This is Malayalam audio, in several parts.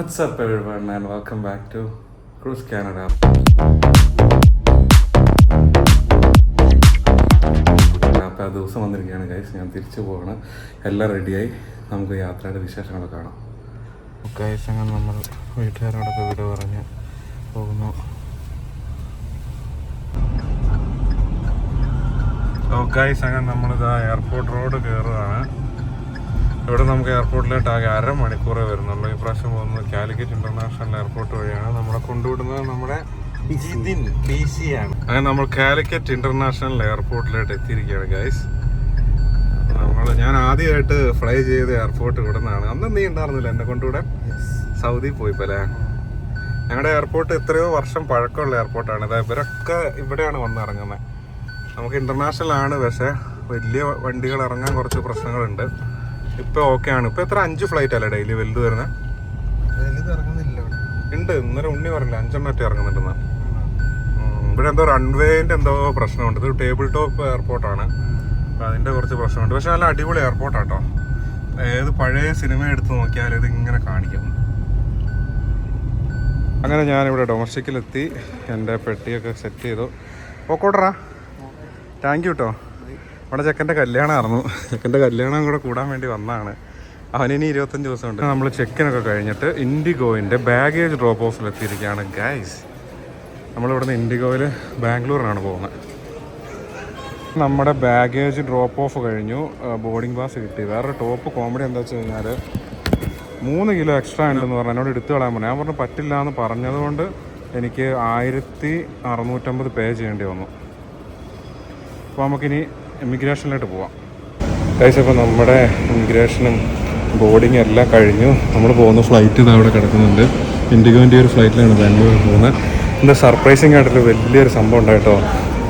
What's up, everyone, and welcome back to Cruise Canada. അപ്പോൾ ആ ദിവസം വന്നിരിക്കുകയാണ് ഗൈസ് ഞാൻ തിരിച്ചു പോവാണ്. എല്ലാം റെഡിയായി നമുക്ക് യാത്രയുടെ വിശേഷങ്ങളൊക്കെ കാണാം. ഗൈസ് അങ്ങനെ നമ്മൾ വീട്ടുകാരോടൊക്കെ വിട പറഞ്ഞ് പോകുന്നു. ഗൈസ് അങ്ങനെ നമ്മളിതാ എയർപോർട്ട് റോഡ് കയറുകയാണ് ഇവിടെ നമുക്ക് എയർപോർട്ടിലോട്ട് ആകെ അരമണിക്കൂറേ വരുന്നുള്ളൂ. ഈ പ്രാവശ്യം പോകുന്നത് കാലിക്കറ്റ് ഇന്റർനാഷണൽ എയർപോർട്ട് വഴിയാണ്. നമ്മളെ കൊണ്ടുവിടുന്നത് നമ്മുടെ ജിതിൻ പി സി ആണ് അങ്ങനെ നമ്മൾ കാലിക്കറ്റ് ഇന്റർനാഷണൽ എയർപോർട്ടിലോട്ട് എത്തിയിരിക്കുകയാണ് ഗൈസ് നമ്മൾ ഞാൻ ആദ്യമായിട്ട് ഫ്ലൈ ചെയ്ത എയർപോർട്ട് ഇവിടെ നിന്നാണ് അന്ന് നീ ഉണ്ടായിരുന്നില്ല എന്നെ കൊണ്ടുവിടെ സൗദി പോയിപ്പല്ലേ ഞങ്ങളുടെ എയർപോർട്ട് എത്രയോ വർഷം പഴക്കമുള്ള എയർപോർട്ടാണ് ഇതാ ഇവരൊക്കെ ഇവിടെയാണ് വന്നിറങ്ങുന്നത്. നമുക്ക് ഇന്റർനാഷണൽ ആണ് പക്ഷേ വലിയ വണ്ടികൾ ഇറങ്ങാൻ കുറച്ച് പ്രശ്നങ്ങളുണ്ട്. ഇപ്പൊ ഓക്കെ ആണ്. ഇപ്പൊ എത്ര? അഞ്ച് ഫ്ലൈറ്റ് അല്ലേ ഡെയിലി വലുത് വരുന്ന? ഉണ്ട്. ഇന്നലെ ഉണ്ണി പറഞ്ഞില്ല അഞ്ചെണ്ണൊക്കെ ഇറങ്ങുന്നുണ്ടെന്ന്. ഇവിടെ എന്തോ റൺവേന്റെ എന്തോ പ്രശ്നമുണ്ട്. ഇത് ടേബിൾ ടോപ്പ് എയർപോർട്ടാണ് അതിന്റെ കുറച്ച് പ്രശ്നമുണ്ട്. പക്ഷെ നല്ല അടിപൊളി എയർപോർട്ടാട്ടോ ഏത് പഴയ സിനിമ എടുത്ത് നോക്കിയാൽ ഇത് ഇങ്ങനെ കാണിക്കും. അങ്ങനെ ഞാനിവിടെ ഡൊമസ്റ്റിക്കിലെത്തി എന്റെ പെട്ടിയൊക്കെ സെറ്റ് ചെയ്തു. പോക്കോട്ടറാ താങ്ക് യു കേട്ടോ അവിടെ ചെക്കന്റെ കല്യാണമായിരുന്നു. ചെക്കന്റെ കല്യാണം കൂടെ കൂടാൻ വേണ്ടി വന്നതാണ്. അവനിനി ഇരുപത്തഞ്ച് ദിവസമുണ്ട്. നമ്മൾ ചെക്കിനൊക്കെ കഴിഞ്ഞിട്ട് ഇൻഡിഗോയിന്റെ ബാഗേജ് ഡ്രോപ്പ് ഓഫിൽ എത്തിയിരിക്കുകയാണ് ഗൈസ് നമ്മളിവിടുന്ന് ഇൻഡിഗോയിൽ ബാംഗ്ലൂരിനാണ് പോകുന്നത്. നമ്മുടെ ബാഗേജ് ഡ്രോപ്പ് ഓഫ് കഴിഞ്ഞു. ബോർഡിംഗ് പാസ് കിട്ടി. വേറെ ടോപ്പ് കോമഡി എന്താ വെച്ച് കഴിഞ്ഞാൽ മൂന്ന് കിലോ എക്സ്ട്രാ ഉണ്ടെന്ന് പറഞ്ഞു. എന്നോട് എടുത്തു കളയാൻ പറഞ്ഞു. ഞാൻ പറഞ്ഞു പറ്റില്ല എന്ന് പറഞ്ഞതുകൊണ്ട് എനിക്ക് ആയിരത്തി അറുന്നൂറ്റമ്പത് പേ ചെയ്യേണ്ടി വന്നു. അപ്പോൾ നമുക്കിനി ഇമിഗ്രേഷനിലോട്ട് പോവാം. ഗൈസ് അപ്പോൾ നമ്മുടെ ഇമിഗ്രേഷനും ബോർഡിങ് എല്ലാം കഴിഞ്ഞു. നമ്മൾ പോകുന്ന ഫ്ലൈറ്റ് ഇത് അവിടെ കിടക്കുന്നുണ്ട്. ഇൻഡിഗോന്റെ ഒരു ഫ്ലൈറ്റിലാണ് ബാംഗ്ലൂർ പോകുന്നത്. എന്താ സർപ്രൈസിങ് ആയിട്ടുള്ള വലിയൊരു സംഭവം ഉണ്ടായിട്ടോ?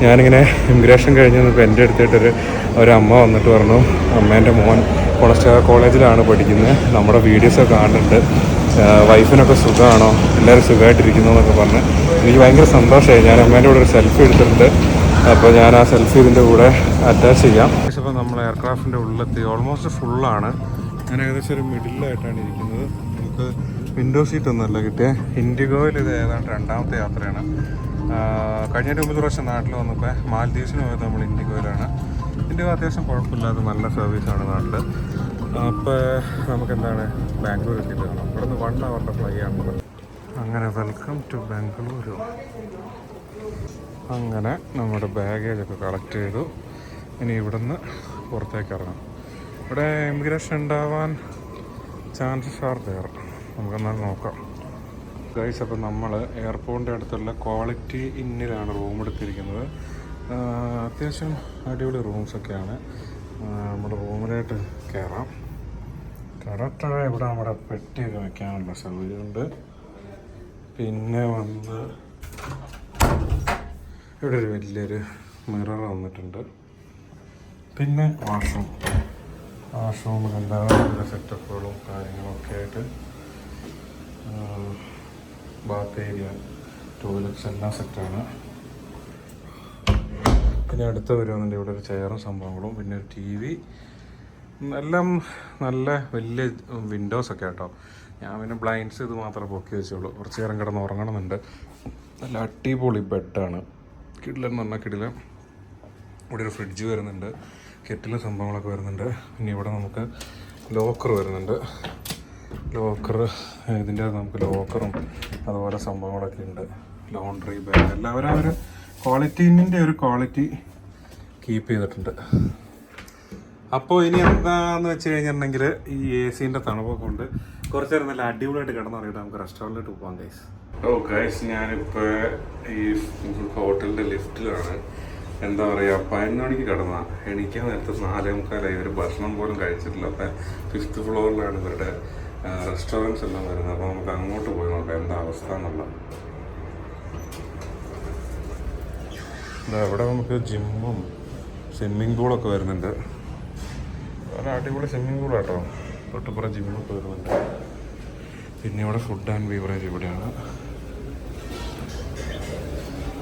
ഞാനിങ്ങനെ ഇമിഗ്രേഷൻ കഴിഞ്ഞ് ഇപ്പോൾ എന്റെ അടുത്തായിട്ടൊരു ഒരു അമ്മ വന്നിട്ട് പറഞ്ഞു അമ്മേന്റെ മോൻ കൊളസ്റ്റാർ കോളേജിലാണ് പഠിക്കുന്നത്. നമ്മുടെ വീഡിയോസൊക്കെ കാണുന്നുണ്ട്. വൈഫിനൊക്കെ സുഖമാണോ എല്ലാവരും സുഖമായിട്ടിരിക്കുന്നു എന്നൊക്കെ പറഞ്ഞ് എനിക്ക് ഭയങ്കര സന്തോഷമായി. ഞാൻ അമ്മേന്റെ കൂടെ ഒരു സെൽഫി എടുത്തിട്ടുണ്ട്. അപ്പോൾ ഞാൻ ആ സെൽഫി ഇതിന്റെ കൂടെ അറ്റാച്ച് ചെയ്യാം. ഇപ്പോൾ നമ്മൾ എയർക്രാഫ്റ്റിന്റെ ഉള്ളിലെത്തി. ഓൾമോസ്റ്റ് ഫുള്ളാണ് ഞാൻ ഏകദേശം ഒരു മിഡിലായിട്ടാണ് ഇരിക്കുന്നത്. നമുക്ക് വിൻഡോ സീറ്റ് ഒന്നുമല്ല കിട്ടിയേ. ഇൻഡിഗോയിൽ ഇത് ഏതാണ്ട് രണ്ടാമത്തെ യാത്രയാണ്. കഴിഞ്ഞ ഒമ്പത് പ്രാവശ്യം നാട്ടിൽ വന്നപ്പോൾ മാലദ്വീപ്സിന് പോയത് നമ്മൾ ഇൻഡിഗോയിലാണ് ഇൻഡിഗോ അത്യാവശ്യം കുഴപ്പമില്ലാതെ നല്ല സർവീസാണ് നാട്ടിൽ അപ്പോൾ നമുക്ക് എന്താണ് ബാംഗ്ലൂർ എത്തിയിട്ട് കാണാം ഇവിടെ നിന്ന് വൺ അവറിന്റെ ഫ്ലൈ ആണ്. അങ്ങനെ വെൽക്കം ടു ബാംഗ്ലൂരു അങ്ങനെ നമ്മുടെ ബാഗേജൊക്കെ കളക്ട് ചെയ്തു. ഇനി ഇവിടുന്ന് പുറത്തേക്ക് ഇറങ്ങാം. ഇവിടെ ഇമിഗ്രേഷൻ ഉണ്ടാവാൻ ചാൻസസ് ആർ ദയർ നമുക്കെന്നാൽ നോക്കാം. ഗൈസ് അപ്പം നമ്മൾ എയർപോർട്ടിന്റെ അടുത്തുള്ള ക്വാളിറ്റി ഇന്നിലാണ് റൂം എടുത്തിരിക്കുന്നത്. അത്യാവശ്യം അടിപൊളി റൂംസൊക്കെയാണ് നമ്മുടെ റൂമിലായിട്ട് കയറാം കറക്റ്റ് ഇവിടെ നമ്മുടെ പെട്ടിയൊക്കെ വെക്കാനുള്ള സൗകര്യമുണ്ട്. പിന്നെ വന്ന് ഇവിടെ ഒരു വലിയൊരു മിറർ വന്നിട്ടുണ്ട്. പിന്നെ വാഷ്റൂം വാഷ്റൂമിൽ എന്താണ് സെറ്റപ്പുകളും കാര്യങ്ങളൊക്കെ ആയിട്ട് ബാത്ത് ഏരിയ ടോയ്ലറ്റ്സ് എല്ലാം സെറ്റാണ് പിന്നെ അടുത്ത് വരുവാണെങ്കിൽ ഇവിടെ ഒരു ചെയറും സംഭവങ്ങളും പിന്നെ ഒരു ടി വി എല്ലാം നല്ല വലിയ വിൻഡോസൊക്കെ കേട്ടോ ഞാൻ പിന്നെ ബ്ലൈൻഡ്സ് ഇത് മാത്രമേ പൊക്കി വെച്ചുള്ളൂ. കുറച്ച് നേരം കിടന്ന് ഉറങ്ങണമെന്നുണ്ട്. നല്ല അടിപൊളി ബെഡാണ് കിടിലെന്ന് പറഞ്ഞാൽ കിടില. ഇവിടെ ഒരു ഫ്രിഡ്ജ് വരുന്നുണ്ട്. കെറ്റിലെ സംഭവങ്ങളൊക്കെ വരുന്നുണ്ട്. പിന്നെ ഇവിടെ നമുക്ക് ലോക്കർ വരുന്നുണ്ട്. ലോക്കർ ഇതിന്റെ നമുക്ക് ലോക്കറും അതുപോലെ സംഭവങ്ങളൊക്കെ ഉണ്ട്. ലോണ്ടറി ബാഗ് എല്ലാവരും അവർ ക്വാളിറ്റീന്റെ ഒരു ക്വാളിറ്റി കീപ്പ് ചെയ്തിട്ടുണ്ട്. അപ്പോൾ ഇനി എന്താന്ന് വെച്ച് കഴിഞ്ഞിട്ടുണ്ടെങ്കിൽ ഈ എ സിന്റെ തണുപ്പൊക്കെ കൊണ്ട് കുറച്ച് നേരം നല്ല അടിപൊളിയായിട്ട് കിടന്നുറങ്ങിയിട്ട് നമുക്ക് റെസ്റ്റോറന്റിലോട്ട് പോകാം ഗൈസ് ഓ ഗൈസ് ഞാനിപ്പോൾ ഈ ഹോട്ടലിന്റെ ലിഫ്റ്റിലാണ്. എന്താ പറയുക പതിനൊന്ന് മണിക്ക് കിടന്ന. എണീക്കാൻ നേരത്തെ നാലേ മുക്കാലായി. ഒരു ഭക്ഷണം പോലും കഴിച്ചിട്ടില്ല. അപ്പം ഫിഫ്ത്ത് ഫ്ലോറിലാണ് ഇവരുടെ റെസ്റ്റോറന്റ്സ് എല്ലാം വരുന്നത്. അപ്പോൾ നമുക്ക് അങ്ങോട്ട് പോയി നോക്കാം എന്താ അവസ്ഥ എന്നുള്ളത്. അവിടെ നമുക്ക് ജിമ്മും സ്വിമ്മിംഗ് പൂളൊക്കെ വരുന്നുണ്ട്. ഒരു അടിപൊളി സ്വിമ്മിംഗ് പൂൾ കേട്ടോ തൊട്ടുപുറം ജിമ്മൊക്കെ വരുന്നുണ്ട്. പിന്നെ ഇവിടെ ഫുഡ് ആൻഡ് ബീവറേജ് ഇവിടെയാണ്.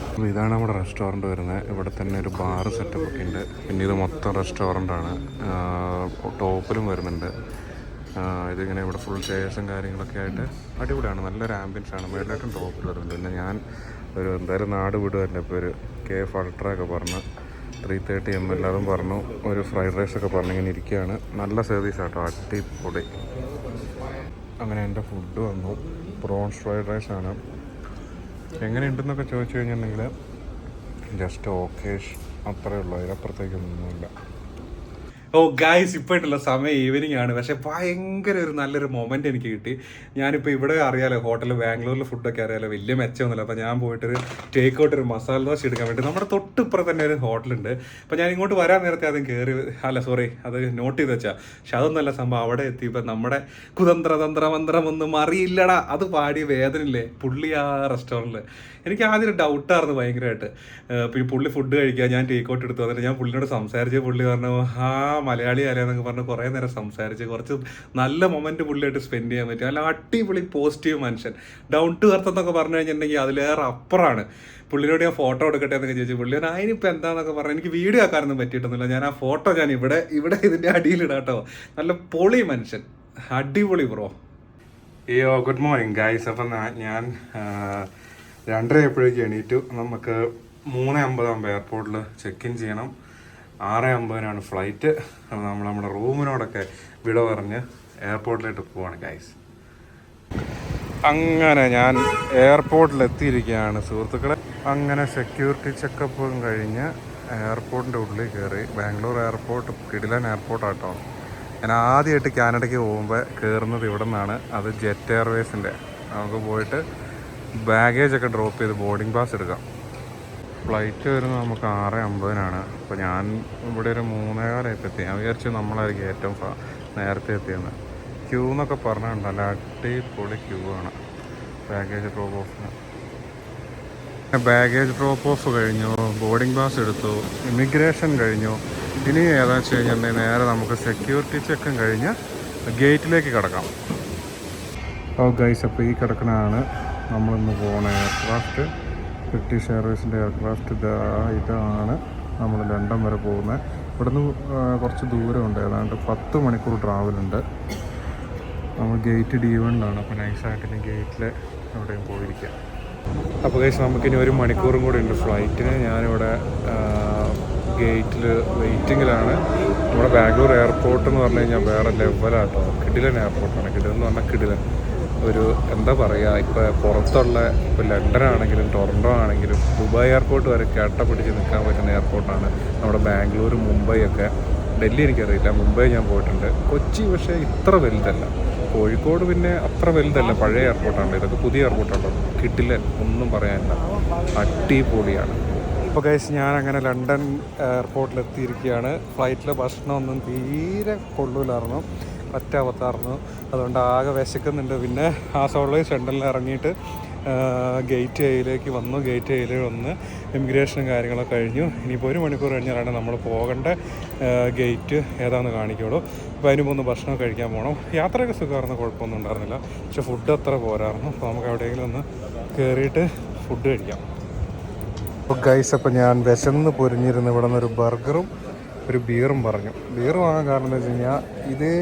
അപ്പോൾ ഇതാണ് നമ്മുടെ റെസ്റ്റോറന്റ് വരുന്നത്. ഇവിടെ തന്നെ ഒരു ബാറ് സെറ്റപ്പ് ഒക്കെ ഉണ്ട്. പിന്നെ ഇത് മൊത്തം റെസ്റ്റോറന്റ് ആണ്. ടോപ്പിലും വരുന്നുണ്ട്. ഇതിങ്ങനെ ഇവിടെ ഫുൾ ചെയേഴ്സും കാര്യങ്ങളൊക്കെ ആയിട്ട് അടിപൊളിയാണ്. നല്ലൊരു ആംബിയൻസ് ആണ്. മേലായിട്ടും ടോപ്പിൽ വരുന്നുണ്ട്. പിന്നെ ഞാൻ ഒരു എന്തായാലും നാട് വിടുമല്ലേ ഇപ്പോൾ ഒരു കെ എഫ് അൾട്ര ഒക്കെ പറഞ്ഞ് ത്രീ തേർട്ടി എം അതും പറഞ്ഞു ഒരു ഫ്രൈഡ് റൈസ് ഒക്കെ പറഞ്ഞ് ഇങ്ങനെ ഇരിക്കുകയാണ്. നല്ല സർവീസ് ആട്ടോ അടിപൊളി. അങ്ങനെ എന്റെ ഫുഡ് വന്നു. പ്രോൺസ് ഫ്രൈഡ് റൈസ് ആണ്. എങ്ങനെയുണ്ടെന്നൊക്കെ ചോദിച്ചു കഴിഞ്ഞിട്ടുണ്ടെങ്കിൽ ജസ്റ്റ് ഓക്കേഷ് അത്രയേ ഉള്ളൂ. അതിനപ്പുറത്തേക്കൊന്നുമില്ല ഓ ഗായ്സ് ഇപ്പൊ ഉള്ള സമയം ഈവനിങ് ആണ്. പക്ഷെ ഭയങ്കര ഒരു നല്ലൊരു മൊമെന്റ് എനിക്ക് കിട്ടി. ഞാനിപ്പോൾ ഇവിടെ അറിയാലോ ഹോട്ടലിൽ ബാംഗ്ലൂരിൽ ഫുഡൊക്കെ അറിയാലോ വലിയ മെച്ചമൊന്നുമില്ല. അപ്പോൾ ഞാൻ പോയിട്ടൊരു ടേക്ക് ഔട്ട് ഒരു മസാല ദോശ എടുക്കാൻ വേണ്ടി. നമ്മുടെ തൊട്ടിപ്പുറം തന്നെ ഒരു ഹോട്ടലുണ്ട് അപ്പോൾ ഞാൻ ഇങ്ങോട്ട് വരാൻ നേരത്തെ ആദ്യം കയറി അല്ല സോറി അത് നോട്ട് ചെയ്ത് വെച്ചാൽ പക്ഷെ അതൊന്നല്ല സംഭവം അവിടെ എത്തിയപ്പോൾ നമ്മുടെ കുതന്ത്ര തന്ത്ര മന്ത്രം ഒന്നും അറിയില്ലടാ. അത് പാടിയ വേദനയില്ലേ? പുള്ളി ആ റെസ്റ്റോറന്റിൽ എനിക്ക് ആദ്യം ഡൗട്ടായിരുന്നു ഭയങ്കരമായിട്ട്. പിന്നെ പുള്ളി ഫുഡ് കഴിക്കുക ഞാൻ ടേക്ക് ഔട്ട് എടുത്തു. വന്നിട്ട് ഞാൻ പുള്ളിനോട് സംസാരിച്ച് പുള്ളി പറഞ്ഞു ആ മലയാളി ആരെന്നൊക്കെ പറഞ്ഞ് കുറേ നേരം സംസാരിച്ച് കുറച്ച് നല്ല മൊമെന്റ് പുള്ളിയായിട്ട് സ്പെൻഡ് ചെയ്യാൻ പറ്റും അല്ല അടിപൊളി പോസിറ്റീവ് മനുഷ്യൻ. ഡൗൺ ടു എർത്ത് എന്നൊക്കെ പറഞ്ഞു കഴിഞ്ഞിട്ടുണ്ടെങ്കിൽ അതിലേറെ അപ്പുറമാണ് പുള്ളിയോട് ഞാൻ ഫോട്ടോ എടുക്കട്ടെ എന്നൊക്കെ ചോദിച്ചു. പുള്ളി പറഞ്ഞു അതിനിപ്പോൾ എന്താണെന്നൊക്കെ പറഞ്ഞു എനിക്ക് വീഡിയോ ആക്കാനൊന്നും പറ്റിയിട്ടൊന്നുമില്ല. ഞാൻ ആ ഫോട്ടോ ഞാൻ ഇവിടെ ഇവിടെ ഇതിന്റെ അടിയിലിടാട്ടോ നല്ല പൊളി മനുഷ്യൻ. അടിപൊളി ബ്രോ അയ്യോ ഗുഡ് മോർണിംഗ് ഗൈസ് അപ്പം ഞാൻ രണ്ടര എപ്പോഴേക്ക് എണീറ്റു. നമുക്ക് മൂന്ന് അമ്പതാകുമ്പോൾ എയർപോർട്ടിൽ ചെക്ക് ഇൻ ചെയ്യണം. ആറ് അമ്പതിനാണ് ഫ്ലൈറ്റ് അപ്പോൾ നമ്മൾ നമ്മുടെ റൂമിനോടൊക്കെ വിട പറഞ്ഞ് എയർപോർട്ടിലോട്ട് പോവാണ് ഗൈസ് അങ്ങനെ ഞാൻ എയർപോർട്ടിൽ എത്തിയിരിക്കുകയാണ് സുഹൃത്തുക്കളെ. അങ്ങനെ സെക്യൂരിറ്റി ചെക്കപ്പും കഴിഞ്ഞ് എയർപോർട്ടിന്റെ ഉള്ളിൽ കയറി. ബാംഗ്ലൂർ എയർപോർട്ട് കിടിലൻ എയർപോർട്ടാട്ടോ ഞാൻ ആദ്യമായിട്ട് കാനഡയ്ക്ക് പോകുമ്പോൾ കയറുന്നത് ഇവിടെ നിന്നാണ് അത് ജെറ്റ് എയർവേസിന്റെ നമുക്ക് പോയിട്ട് ബാഗേജ് ഒക്കെ ഡ്രോപ്പ് ചെയ്ത് ബോർഡിംഗ് പാസ് എടുക്കാം. ഫ്ലൈറ്റ് വരുന്നത് നമുക്ക് ആറ് അമ്പതിനാണ്. അപ്പോൾ ഞാൻ ഇവിടെ ഒരു മൂന്നേകാലായപ്പോൾ എത്തി. ഞാൻ വിചാരിച്ചു നമ്മളായിരിക്കും ഏറ്റവും നേരത്തെ എത്തിയെന്ന്. ക്യൂ എന്നൊക്കെ പറഞ്ഞിട്ടുണ്ടല്ലോ അടിപൊളി ക്യൂ ആണ്. ബാഗേജ് ഡ്രോപ്പ് ഓഫിന് ബാഗേജ് ഡ്രോപ്പ് ഓഫ് കഴിഞ്ഞു. ബോർഡിംഗ് പാസ് എടുത്തു. ഇമിഗ്രേഷൻ കഴിഞ്ഞു. ഇനി ഏതാണെന്ന് വെച്ച് കഴിഞ്ഞാൽ നേരെ നമുക്ക് സെക്യൂരിറ്റി ചെക്കും കഴിഞ്ഞ് ഗേറ്റിലേക്ക് കിടക്കാം. ഓ ഗൈസ് അപ്പോൾ ഈ കിടക്കണതാണ്. നമ്മളിന്ന് പോകുന്ന എയർക്രാഫ്റ്റ് ബ്രിട്ടീഷ് എയർവേസിന്റെ എയർക്രാഫ്റ്റ് ഇതാ ഇതാണ് നമ്മൾ ലണ്ടൻ വരെ പോകുന്നത്. ഇവിടുന്ന് കുറച്ച് ദൂരമുണ്ട്. ഏതാണ്ട് പത്ത് മണിക്കൂർ ട്രാവലുണ്ട് നമ്മൾ ഗേറ്റ് ഡി വണ്ണിലാണ് അപ്പോൾ നൈസായിട്ട് ഇനി ഗേറ്റിൽ എവിടെയും പോയിരിക്കാം. അപ്പോൾ കഴിച്ച് നമുക്കിനി ഒരു മണിക്കൂറും കൂടി ഉണ്ട് ഫ്ലൈറ്റിന് ഞാനിവിടെ ഗേറ്റിൽ വെയിറ്റിങ്ങിലാണ് നമ്മുടെ ബാംഗ്ലൂർ എയർപോർട്ട് എന്ന് പറഞ്ഞു കഴിഞ്ഞാൽ വേറെ ലെവലാട്ടോ കിടിലൻ എയർപോർട്ടാണ് കിടിലൻ എന്ന് പറഞ്ഞാൽ കിടിലൻ. ഒരു എന്താ പറയുക ഇപ്പോൾ പുറത്തുള്ള ഇപ്പോൾ ലണ്ടൻ ആണെങ്കിലും ടൊറന്റോ ആണെങ്കിലും ദുബായ് എയർപോർട്ട് വരെ കേട്ട പിടിച്ച് നിൽക്കാൻ പറ്റുന്ന എയർപോർട്ടാണ് നമ്മുടെ ബാംഗ്ലൂർ മുംബൈ ഒക്കെ ഡൽഹി എനിക്കറിയില്ല മുംബൈ ഞാൻ പോയിട്ടുണ്ട്. കൊച്ചി പക്ഷേ ഇത്ര വലുതല്ല. കോഴിക്കോട് പിന്നെ അത്ര വലുതല്ല പഴയ എയർപോർട്ടാണ്. ഇതൊക്കെ പുതിയ എയർപോർട്ടാണ് കിട്ടില്ല ഒന്നും പറയാനില്ല. അടിപൊളിയാണ്. ഇപ്പോൾ കഴിച്ച് ഞാൻ അങ്ങനെ ലണ്ടൻ എയർപോർട്ടിൽ എത്തിയിരിക്കുകയാണ് ഫ്ലൈറ്റിലെ ഭക്ഷണമൊന്നും തീരെ കൊള്ളൂലായിരുന്നു. പറ്റാവത്തായിരുന്നു അതുകൊണ്ട് ആകെ വിശക്കുന്നുണ്ട്. പിന്നെ ആ സോളി സെൻട്രലിൽ ഇറങ്ങിയിട്ട് ഗേറ്റ് ഏയിലേക്ക് വന്നു. ഗേറ്റ് ഏയിൽ വന്ന് ഇമിഗ്രേഷനും കാര്യങ്ങളൊക്കെ കഴിഞ്ഞു. ഇനിയിപ്പോൾ ഒരു മണിക്കൂർ കഴിഞ്ഞാലാണ് നമ്മൾ പോകേണ്ട ഗേറ്റ് ഏതാണെന്ന് കാണിക്കുള്ളൂ. അപ്പോൾ അതിന് മൂന്ന് ഭക്ഷണം കഴിക്കാൻ പോകണം യാത്രയൊക്കെ സുഖമായിരുന്നു കുഴപ്പമൊന്നും ഉണ്ടായിരുന്നില്ല. പക്ഷെ ഫുഡ് അത്ര പോരായിരുന്നു. അപ്പോൾ നമുക്ക് എവിടെയെങ്കിലും ഒന്ന് കയറിയിട്ട് ഫുഡ് കഴിക്കാം. അപ്പോൾ ഗൈസ് അപ്പോൾ ഞാൻ വിശന്ന് പൊരിഞ്ഞിരുന്ന്. ഇവിടെ നിന്നൊരു ബർഗറും ഒരു ബീറും പറഞ്ഞു. ബീർ വാങ്ങാൻ കാരണം എന്താ വെച്ച് കഴിഞ്ഞാൽ ഇതേ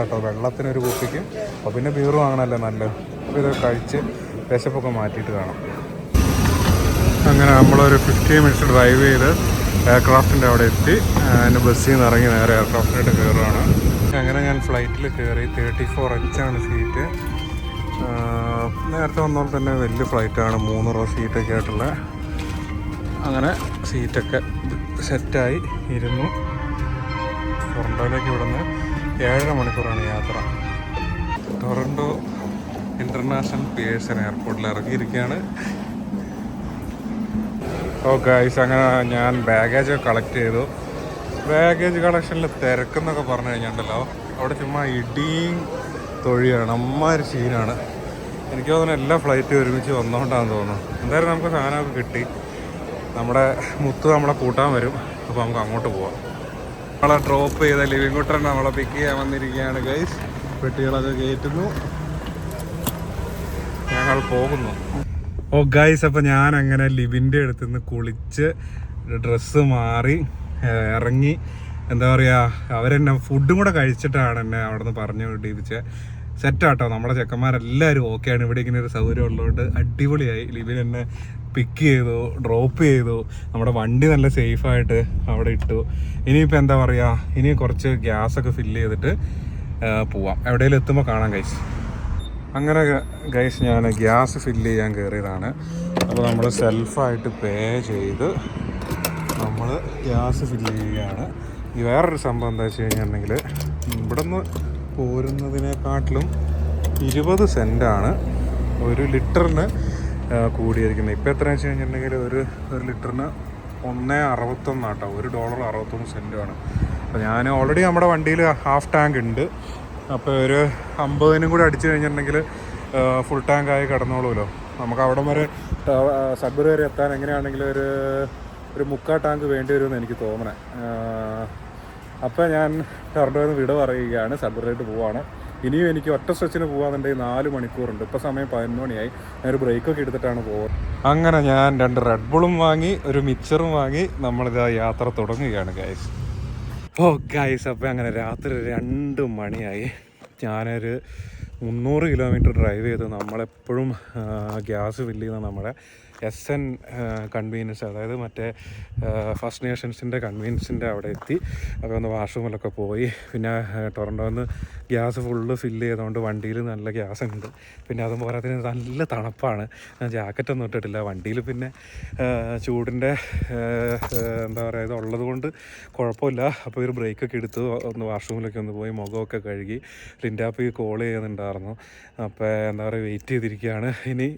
ആട്ടോ. വെള്ളത്തിനൊരു കുപ്പിക്ക് അപ്പോൾ പിന്നെ ബീർ വാങ്ങണമല്ലേ നല്ലത്? അപ്പോൾ ഇത് കഴിച്ച് വിശപ്പൊക്കെ മാറ്റിയിട്ട് കാണാം. അങ്ങനെ നമ്മളൊരു ഫിഫ്റ്റി മിനിറ്റ്സ് ഡ്രൈവ് ചെയ്ത് എയർക്രാഫ്റ്റിന്റെ അവിടെ എത്തി. അതിന് ബസ്സിൽ നിന്ന് ഇറങ്ങി നേരെ എയർക്രാഫ്റ്റിനായിട്ട് കയറുകയാണ് അങ്ങനെ ഞാൻ ഫ്ലൈറ്റിൽ കയറി തേർട്ടി ഫോർ ആണ് സീറ്റ് നേരത്തെ വന്നപ്പോൾ തന്നെ വലിയ ഫ്ലൈറ്റാണ് മൂന്ന് റോ സീറ്റൊക്കെ ആയിട്ടുള്ള അങ്ങനെ സീറ്റൊക്കെ സെറ്റായി ഇരുന്നു. ടൊറന്റോയിലേക്ക് ഇവിടുന്ന് ഏഴര മണിക്കൂറാണ് യാത്ര. ടൊറന്റോ ഇന്റർനാഷണൽ പിയേഴ്സൺ എയർപോർട്ടിൽ ഇറങ്ങിയിരിക്കുകയാണ്. ഓ ഗൈസ് അങ്ങനെ ഞാൻ ബാഗേജ് കളക്ട് ചെയ്തു. ബാഗേജ് കളക്ഷനിൽ തിരക്കെന്നൊക്കെ പറഞ്ഞു കഴിഞ്ഞിട്ടുണ്ടല്ലോ. അവിടെ ചുമ്മാ ഇടിയും തൊഴിയാണ്. അമ്മാരി സീനാണ് എനിക്ക് തോന്നുന്നു എല്ലാ ഫ്ലൈറ്റും ഒരുമിച്ച് വന്നുകൊണ്ടാണെന്ന് തോന്നുന്നു. എന്തായാലും നമുക്ക് സാധനമൊക്കെ കിട്ടി. നമ്മുടെ മുത്ത് നമ്മളെ കൂട്ടാൻ വരും. അപ്പോൾ നമുക്ക് അങ്ങോട്ട് പോവാം. നമ്മളെ ഡ്രോപ്പ് ചെയ്ത ലിവിംഗ് കുട്ടൻ നമ്മളെ പിക്ക് ചെയ്യാൻ വന്നിരിക്കുകയാണ് ഗൈസ് പെട്ടികളൊക്കെ കയറ്റുന്നു. ഞങ്ങൾ പോകുന്നു. ഓ ഗൈസ് അപ്പോൾ ഞാൻ അങ്ങനെ ലിവിന്റെ അടുത്ത് നിന്ന് കുളിച്ച് ഡ്രസ്സ് മാറി ഇറങ്ങി. എന്താ പറയുക അവരെന്നെ ഫുഡും കൂടെ കഴിച്ചിട്ടാണ് എന്നെ അവിടെ നിന്ന് പറഞ്ഞു വിട്ടിപ്പിച്ചത് സെറ്റാട്ടോ. നമ്മുടെ ചെക്കന്മാരെല്ലാവരും ഓക്കെയാണ് ഇവിടെ ഇങ്ങനെ ഒരു സൗകര്യം ഉള്ളതുകൊണ്ട് അടിപൊളിയായി. ലിബിൻ എന്നെ പിക്ക് ചെയ്തു ഡ്രോപ്പ് ചെയ്തു. നമ്മുടെ വണ്ടി നല്ല സേഫായിട്ട് അവിടെ ഇട്ടു. ഇനിയിപ്പോൾ എന്താ പറയുക ഇനി കുറച്ച് ഗ്യാസൊക്കെ ഫില്ല് ചെയ്തിട്ട് പോവാം. എവിടെയെങ്കിലും എത്തുമ്പോൾ കാണാം കൈസ് അങ്ങനെ ഗൈസ് ഞാൻ ഗ്യാസ് ഫില്ല് ചെയ്യാൻ കയറിയതാണ് അപ്പോൾ നമ്മൾ സെൽഫായിട്ട് പേ ചെയ്ത് നമ്മൾ ഗ്യാസ് ഫില്ല് ചെയ്യുകയാണ്. ഈ വേറൊരു സംഭവം എന്താ വെച്ച് കഴിഞ്ഞിട്ടുണ്ടെങ്കിൽ ഇവിടെ നിന്ന് പോരുന്നതിനെക്കാട്ടിലും ഇരുപത് സെന്റാണ് ഒരു ലിറ്ററിന് കൂടിയിരിക്കുന്നത്. ഇപ്പോൾ എത്രയാണെന്ന് വെച്ച് കഴിഞ്ഞിട്ടുണ്ടെങ്കിൽ ഒരു ഒരു ലിറ്ററിന് ഒന്ന് അറുപത്തൊന്നാട്ടോ ഒരു ഡോളർ അറുപത്തൊന്ന് സെന്റുമാണ് അപ്പോൾ ഞാൻ ഓൾറെഡി നമ്മുടെ വണ്ടിയിൽ ഹാഫ് ടാങ്ക് ഉണ്ട്. അപ്പോൾ ഒരു അമ്പതിനും കൂടി അടിച്ചു കഴിഞ്ഞിട്ടുണ്ടെങ്കിൽ ഫുൾ ടാങ്കായി കിടന്നോളൂല്ലോ നമുക്ക് അവിടം വരെ സബ്ബർ വരെ എത്താൻ എങ്ങനെയാണെങ്കിലും ഒരു ഒരു മുക്കാ ടാങ്ക് വേണ്ടി വരുമെന്ന് എനിക്ക് തോന്നണേ. അപ്പോൾ ഞാൻ നിന്ന് വിട പറയുകയാണ്. സബ്ബറിലേക്ക് പോവാണ്. ഇനിയും എനിക്ക് ഒറ്റ സ്ട്രെച്ചിന് പോകാന്നുണ്ടെങ്കിൽ നാല് മണിക്കൂറുണ്ട്. ഇപ്പോൾ സമയം പതിനൊന്ന് മണിയായി. ഞാനൊരു ബ്രേക്കൊക്കെ എടുത്തിട്ടാണ് പോകുന്നത് അങ്ങനെ ഞാൻ രണ്ട് റെഡ് ബുളും വാങ്ങി ഒരു മിക്സറും വാങ്ങി നമ്മളിതാ യാത്ര തുടങ്ങുകയാണ് ഗൈസ് ഓ ഗൈസ് അപ്പോൾ അങ്ങനെ രാത്രി രണ്ട് മണിയായി. ഞാനൊരു മുന്നൂറ് കിലോമീറ്റർ ഡ്രൈവ് ചെയ്ത് നമ്മളെപ്പോഴും ഗ്യാസ് ഫില്ല് ചെയ്യുന്ന നമ്മുടെ എസ് എൻ കൺവീനിയൻസ് അതായത് മറ്റേ ഫസ്റ്റ് നേഷൻസിന്റെ കൺവീനിയൻസിന്റെ അവിടെ എത്തി. അവിടെ ഒന്ന് വാഷ്റൂമിലൊക്കെ പോയി. പിന്നെ ടൊറന്റോയിൽ നിന്ന് ഗ്യാസ് ഫുള്ള് ഫില്ല് ചെയ്തുകൊണ്ട് വണ്ടിയിൽ നല്ല ഗ്യാസ് ഉണ്ട് പിന്നെ അതും പോരാത്തിന് നല്ല തണുപ്പാണ്. ജാക്കറ്റൊന്നും ഇട്ടിട്ടില്ല. വണ്ടിയിൽ പിന്നെ ചൂടിന്റെ എന്താ പറയുക ഇതുള്ളത് കൊണ്ട് കുഴപ്പമില്ല. അപ്പോൾ ഒരു ബ്രേക്കൊക്കെ എടുത്ത് ഒന്ന് വാഷ്റൂമിലൊക്കെ ഒന്ന് പോയി മുഖമൊക്കെ കഴുകി ലിൻഡാപ്പ് കോൾ ചെയ്യുന്നുണ്ടായിരുന്നു. അപ്പോൾ എന്താ പറയുക വെയിറ്റ് ചെയ്തിരിക്കുകയാണ്. ഇനി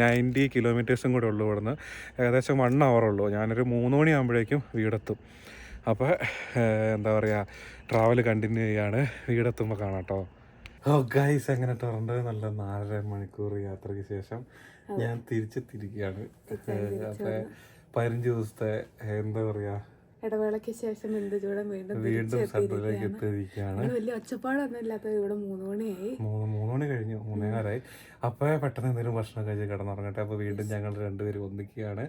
നയന്റി കിലോമീറ്റേഴ്സും കൂടെ ഉള്ളൂ ഇവിടുന്ന്. ഏകദേശം വൺ അവർ ഉള്ളൂ. ഞാനൊരു മൂന്ന് മണിയാകുമ്പോഴേക്കും വീടെത്തും. അപ്പോൾ എന്താ പറയുക ട്രാവൽ കണ്ടിന്യൂ ചെയ്യാണ്. വീടെത്തുമ്പോൾ കാണാം കേട്ടോ ഓ ഗൈസ് എങ്ങനെ ടൊറന്റോ നല്ല നാലര മണിക്കൂർ യാത്രയ്ക്ക് ശേഷം ഞാൻ തിരിച്ചെത്തിരിക്കുകയാണ് അപ്പോൾ പതിനഞ്ച് ദിവസത്തെ എന്താ പറയുക ഇടവേളയ്ക്ക് ശേഷം ചൂടം വീണ്ടും വീണ്ടും എത്തിയിരിക്കുകയാണ്. വലിയ ഒച്ചപ്പാടൊന്നും ഇല്ലാത്ത ഇവിടെ മൂന്ന് മണിയായി. മൂന്ന് മൂന്ന് മണി കഴിഞ്ഞു. മൂന്നേകാലായി അപ്പോൾ പെട്ടെന്ന് എന്തെങ്കിലും ഭക്ഷണം കഴിച്ച് കിടന്നുറങ്ങട്ടെ. അപ്പോൾ വീണ്ടും ഞങ്ങൾ രണ്ടുപേരും ഒന്നിക്കുകയാണ്.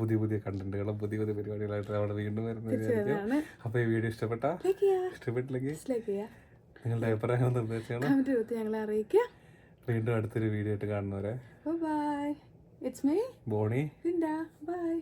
പുതിയ പുതിയ കണ്ടന്റുകളും പുതിയ പുതിയ പരിപാടികളായിട്ട് അവിടെ വീണ്ടും വരുന്നത്. അപ്പോൾ ഈ വീഡിയോ ഇഷ്ടപ്പെട്ട? ഇഷ്ടപ്പെട്ടില്ലെങ്കിൽ നിങ്ങളുടെ അഭിപ്രായങ്ങൾ നിർദ്ദേശിക്കണം. ഞങ്ങളെ അറിയിക്കുക. വീണ്ടും അടുത്തൊരു വീഡിയോ ആയിട്ട് കാണുന്നവരെ. Bye it's me Boney. Bye